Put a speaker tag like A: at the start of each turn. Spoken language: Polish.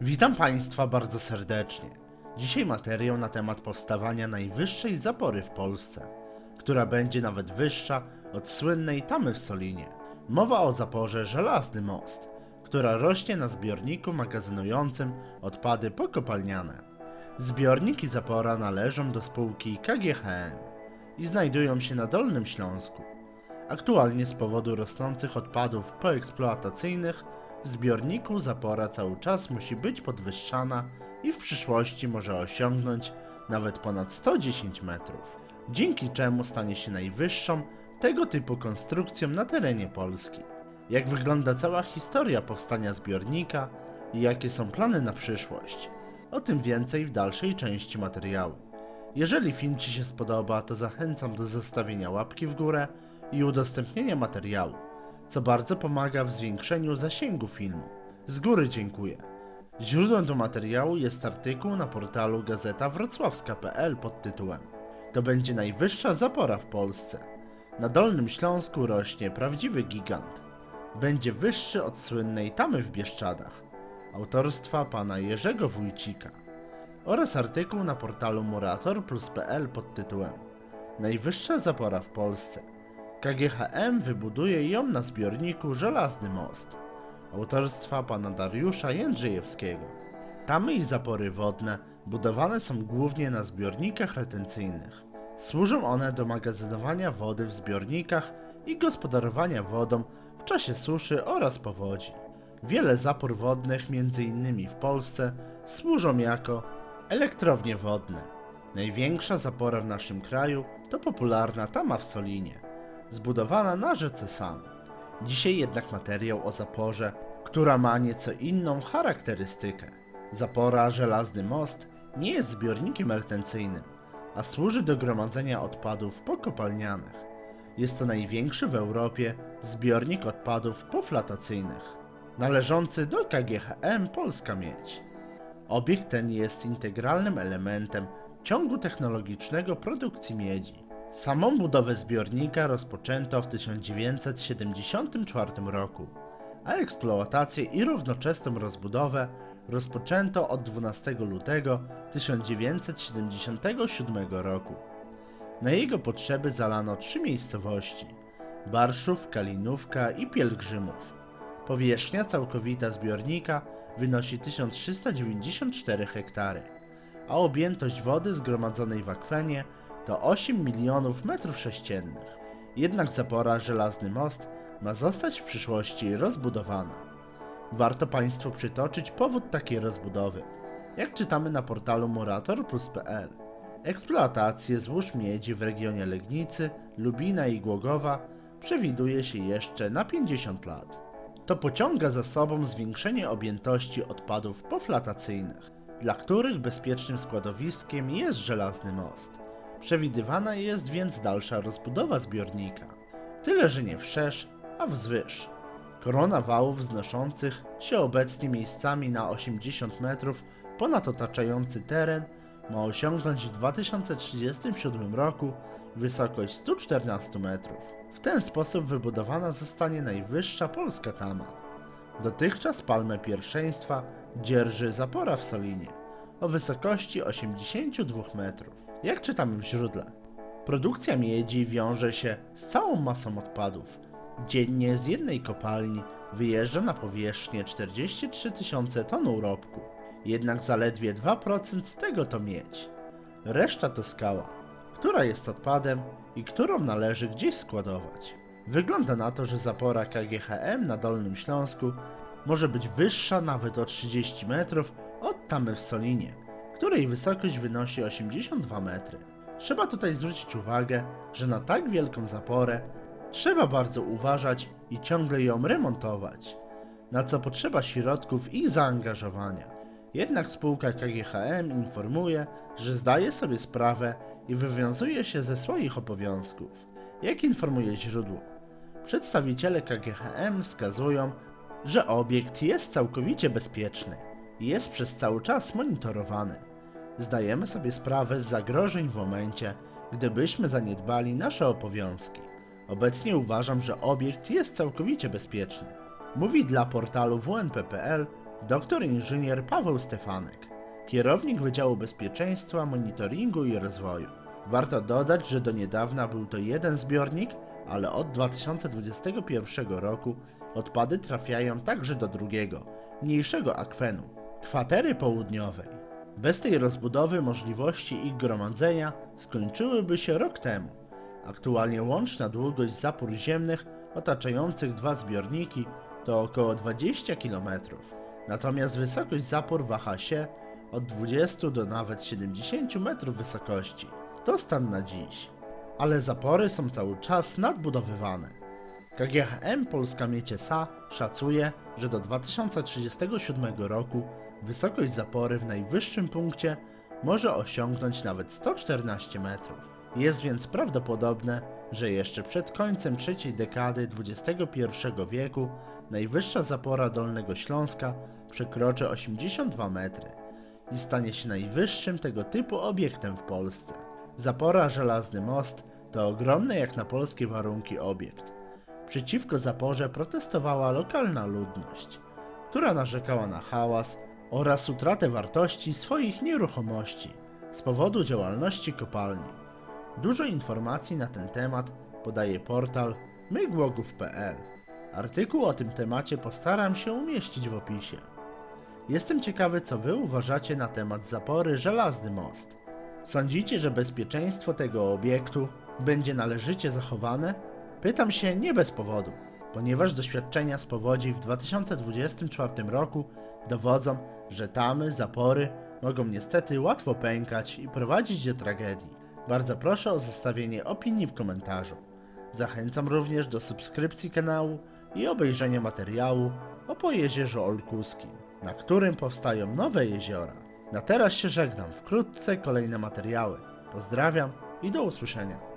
A: Witam Państwa bardzo serdecznie. Dzisiaj materiał na temat powstawania najwyższej zapory w Polsce, która będzie nawet wyższa od słynnej Tamy w Solinie. Mowa o zaporze Żelazny Most, która rośnie na zbiorniku magazynującym odpady pokopalniane. Zbiornik i zapora należą do spółki KGHM i znajdują się na Dolnym Śląsku. Aktualnie z powodu rosnących odpadów poeksploatacyjnych w zbiorniku zapora cały czas musi być podwyższana i w przyszłości może osiągnąć nawet ponad 110 metrów, dzięki czemu stanie się najwyższą tego typu konstrukcją na terenie Polski. Jak wygląda cała historia powstania zbiornika i jakie są plany na przyszłość? O tym więcej w dalszej części materiału. Jeżeli film Ci się spodoba, to zachęcam do zostawienia łapki w górę i udostępnienia materiału, co bardzo pomaga w zwiększeniu zasięgu filmu. Z góry dziękuję. Źródłem do materiału jest artykuł na portalu gazeta wrocławska.pl pod tytułem To będzie najwyższa zapora w Polsce. Na Dolnym Śląsku rośnie prawdziwy gigant. Będzie wyższy od słynnej Tamy w Bieszczadach, autorstwa pana Jerzego Wójcika oraz artykuł na portalu muratorplus.pl pod tytułem Najwyższa zapora w Polsce. KGHM wybuduje ją na zbiorniku Żelazny Most. Autorstwa pana Dariusza Jędrzejewskiego. Tamy i zapory wodne budowane są głównie na zbiornikach retencyjnych. Służą one do magazynowania wody w zbiornikach i gospodarowania wodą w czasie suszy oraz powodzi. Wiele zapór wodnych, m.in. w Polsce, służą jako elektrownie wodne. Największa zapora w naszym kraju to popularna Tama w Solinie, zbudowana na rzece San. Dzisiaj jednak materiał o zaporze, która ma nieco inną charakterystykę. Zapora Żelazny Most nie jest zbiornikiem retencyjnym, a służy do gromadzenia odpadów pokopalnianych. Jest to największy w Europie zbiornik odpadów poflatacyjnych, należący do KGHM Polska Miedź. Obiekt ten jest integralnym elementem ciągu technologicznego produkcji miedzi. Samą budowę zbiornika rozpoczęto w 1974 roku, a eksploatację i równoczesną rozbudowę rozpoczęto od 12 lutego 1977 roku. Na jego potrzeby zalano trzy miejscowości: Barszów, Kalinówka i Pielgrzymów. Powierzchnia całkowita zbiornika wynosi 1394 hektary, a objętość wody zgromadzonej w akwenie to 8 milionów metrów sześciennych. Jednak zapora Żelazny Most ma zostać w przyszłości rozbudowana. Warto Państwu przytoczyć powód takiej rozbudowy. Jak czytamy na portalu muratorplus.pl, eksploatację złóż miedzi w regionie Legnicy, Lubina i Głogowa przewiduje się jeszcze na 50 lat. To pociąga za sobą zwiększenie objętości odpadów poflatacyjnych, dla których bezpiecznym składowiskiem jest żelazny most. Przewidywana jest więc dalsza rozbudowa zbiornika. Tyle, że nie wszerz, a wzwyż. Korona wałów wznoszących się obecnie miejscami na 80 metrów ponad otaczający teren ma osiągnąć w 2037 roku wysokość 114 metrów. W ten sposób wybudowana zostanie najwyższa polska tama. Dotychczas palmę pierwszeństwa dzierży zapora w Solinie o wysokości 82 metrów. Jak czytamy w źródle, produkcja miedzi wiąże się z całą masą odpadów. Dziennie z jednej kopalni wyjeżdża na powierzchnię 43 tysiące ton urobku, jednak zaledwie 2% z tego to miedź. Reszta to skała, która jest odpadem i którą należy gdzieś składować. Wygląda na to, że zapora KGHM na Dolnym Śląsku może być wyższa nawet o 30 metrów od tamy w Solinie, której wysokość wynosi 82 metry. Trzeba tutaj zwrócić uwagę, że na tak wielką zaporę trzeba bardzo uważać i ciągle ją remontować, na co potrzeba środków i zaangażowania. Jednak spółka KGHM informuje, że zdaje sobie sprawę i wywiązuje się ze swoich obowiązków. Jak informuje źródło, przedstawiciele KGHM wskazują, że obiekt jest całkowicie bezpieczny jest przez cały czas monitorowany. Zdajemy sobie sprawę z zagrożeń w momencie, gdybyśmy zaniedbali nasze obowiązki. Obecnie uważam, że obiekt jest całkowicie bezpieczny. Mówi dla portalu WNP.pl doktor inżynier Paweł Stefanek, kierownik Wydziału Bezpieczeństwa, Monitoringu i Rozwoju. Warto dodać, że do niedawna był to jeden zbiornik, ale od 2021 roku odpady trafiają także do drugiego, mniejszego akwenu, kwatery południowej. Bez tej rozbudowy możliwości ich gromadzenia skończyłyby się rok temu. Aktualnie łączna długość zapór ziemnych otaczających dwa zbiorniki to około 20 km. Natomiast wysokość zapór waha się od 20 do nawet 70 metrów wysokości. To stan na dziś. Ale zapory są cały czas nadbudowywane. KGHM Polska Miedź S.A. szacuje, że do 2037 roku wysokość zapory w najwyższym punkcie może osiągnąć nawet 114 metrów. Jest więc prawdopodobne, że jeszcze przed końcem trzeciej dekady XXI wieku najwyższa zapora Dolnego Śląska przekroczy 82 metry i stanie się najwyższym tego typu obiektem w Polsce. Zapora Żelazny Most to ogromny jak na polskie warunki obiekt. Przeciwko zaporze protestowała lokalna ludność, która narzekała na hałas oraz utratę wartości swoich nieruchomości z powodu działalności kopalni. Dużo informacji na ten temat podaje portal mygłogów.pl. Artykuł o tym temacie postaram się umieścić w opisie. Jestem ciekawy, co Wy uważacie na temat zapory Żelazny Most. Sądzicie, że bezpieczeństwo tego obiektu będzie należycie zachowane? Pytam się nie bez powodu, ponieważ doświadczenia z powodzi w 2024 roku dowodzą, że tamy, zapory mogą niestety łatwo pękać i prowadzić do tragedii. Bardzo proszę o zostawienie opinii w komentarzu. Zachęcam również do subskrypcji kanału i obejrzenia materiału o Pojezierzu Olkuskim, na którym powstają nowe jeziora. Na teraz się żegnam, wkrótce kolejne materiały. Pozdrawiam i do usłyszenia.